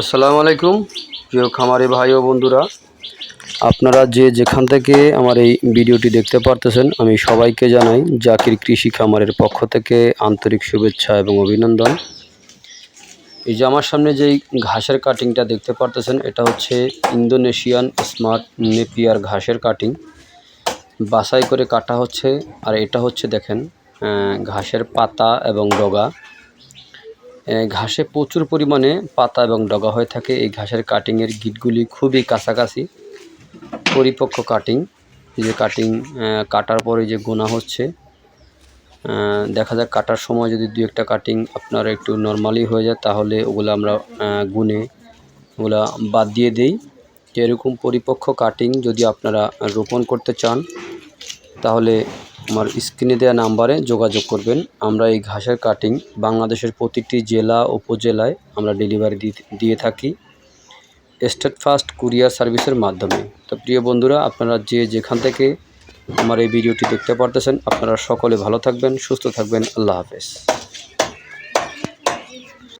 আসসালামু আলাইকুম, প্রিয় খামারি ভাই ও বন্ধুরা। আপনারা যে যেখান থেকে আমার এই ভিডিওটি দেখতে পারতেছেন, আমি সবাইকে জানাই জাকির কৃষি খামারের পক্ষ থেকে আন্তরিক শুভেচ্ছা এবং অভিনন্দন। এই যে আমার সামনে যেই ঘাসের কাটিংটা দেখতে পারতেছেন, এটা হচ্ছে ইন্দোনেশিয়ান স্মার্ট নেপিয়ার ঘাসের কাটিং বাছাই করে কাটা হচ্ছে, আর এটা হচ্ছে দেখেন ঘাসের পাতা এবং ডগা। ঘাসে প্রচুর পরিমাণে পাতা এবং ডগা হয়ে থাকে। এই ঘাসের কাটিংয়ের গিটগুলি খুবই কাছাকাছি। পরিপক্ক কাটিং যে কাটিং কাটার পরে যে গোনা হচ্ছে দেখা যাক কাটার সময় যদি দু একটা কাটিং আপনার একটু নর্মালি হয়ে যায়, তাহলে ওগুলো আমরা গুনে, ওগুলা বাদ দিয়ে দেই। এরকম পরিপক্ক কাটিং যদি আপনারা রোপণ করতে চান, তাহলে আমার স্ক্রিনে দেওয়া নাম্বারে যোগাযোগ করবেন। আমরা এই ঘাসের কাটিং বাংলাদেশের প্রতিটি জেলা উপজেলায় আমরা ডেলিভারি দিয়ে থাকি। স্টেট ফাস্ট কুরিয়ার সার্ভিসের মাধ্যমে। তো প্রিয় বন্ধুরা, আপনারা যে যেখান থেকে আমার এই ভিডিওটি দেখতে পারতেছেন, আপনারা সকলে ভালো থাকবেন, সুস্থ থাকবেন। আল্লাহ হাফেজ।